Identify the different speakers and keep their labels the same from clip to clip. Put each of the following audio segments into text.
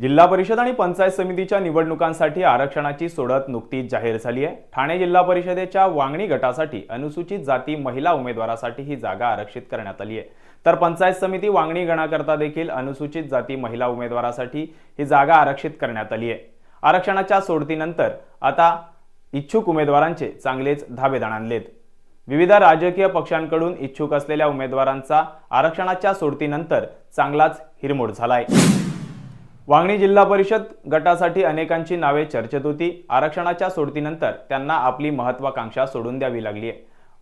Speaker 1: जिल्हा परिषद आणि पंचायत समितीच्या निवडणुकांसाठी आरक्षणाची सोडत नुकतीच जाहीर झाली आहे. ठाणे जिल्हा परिषदेच्या वांगणी गटासाठी अनुसूचित जाती महिला उमेदवारासाठी ही जागा आरक्षित करण्यात आली आहे. तर पंचायत समिती वांगणी गणाकरता देखील अनुसूचित जाती महिला उमेदवारासाठी ही जागा आरक्षित करण्यात आली आहे. आरक्षणाच्या सोडतीनंतर आता इच्छुक उमेदवारांचे चांगलेच धाबेदाण आणलेत. विविध राजकीय पक्षांकडून इच्छुक असलेल्या उमेदवारांचा आरक्षणाच्या सोडतीनंतर चांगलाच हिरमोड झालाय. वांगणी जिल्हा परिषद गटासाठी अनेकांची नावे चर्चेत होती. आरक्षणाच्या सोडतीनंतर त्यांना आपली महत्वाकांक्षा सोडून द्यावी लागली आहे.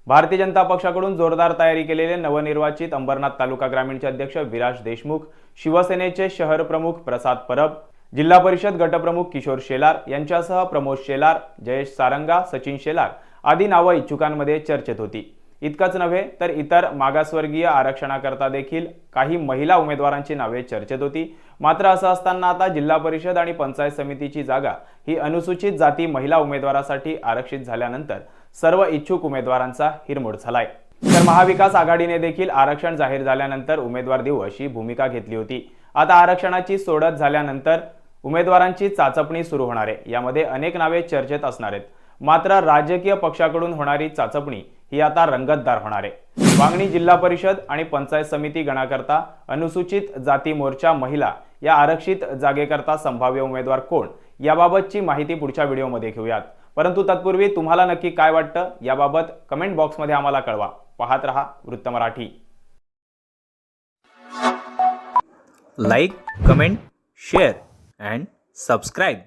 Speaker 1: भारतीय जनता पक्षाकडून जोरदार तयारी केलेले नवनिर्वाचित अंबरनाथ तालुका ग्रामीणचे अध्यक्ष विराज देशमुख शिवसेनेचे शहर प्रमुख प्रसाद परब जिल्हा परिषद गटप्रमुख किशोर शेलार यांच्यासह प्रमोद शेलार जयेश सारंगा सचिन शेलार आदी नावं इच्छुकांमध्ये चर्चेत होती. इतकंच नव्हे तर इतर मागासवर्गीय आरक्षणाकरता देखील काही महिला उमेदवारांची नावे चर्चेत होती. मात्र असं असताना आता जिल्हा परिषद आणि पंचायत समितीची जागा ही अनुसूचित जाती महिला उमेदवारासाठी आरक्षित झाल्यानंतर सर्व इच्छुक उमेदवारांचा हिरमोड झालाय. तर महाविकास आघाडीने देखील आरक्षण जाहीर झाल्यानंतर उमेदवार देऊ अशी भूमिका घेतली होती. आता आरक्षणाची सोडत झाल्यानंतर उमेदवारांची चाचपणी सुरू होणार आहे. यामध्ये अनेक नावे चर्चेत असणार आहेत. मात्र राजकीय पक्षाकडून होणारी चाचपणी ही आता रंगतदार होणार आहे. वांगणी जिल्हा परिषद आणि पंचायत समिती गणाकरता अनुसूचित जाती मोर्चा महिला या आरक्षित जागेकरता संभाव्य उमेदवार कोण याबाबतची माहिती पुढच्या व्हिडिओमध्ये घेऊयात. परंतु तत्पूर्वी तुम्हाला नक्की काय वाटतं याबाबत कमेंट बॉक्समध्ये आम्हाला कळवा. पाहत रहा Vrutta Marathi.
Speaker 2: Like comment share and subscribe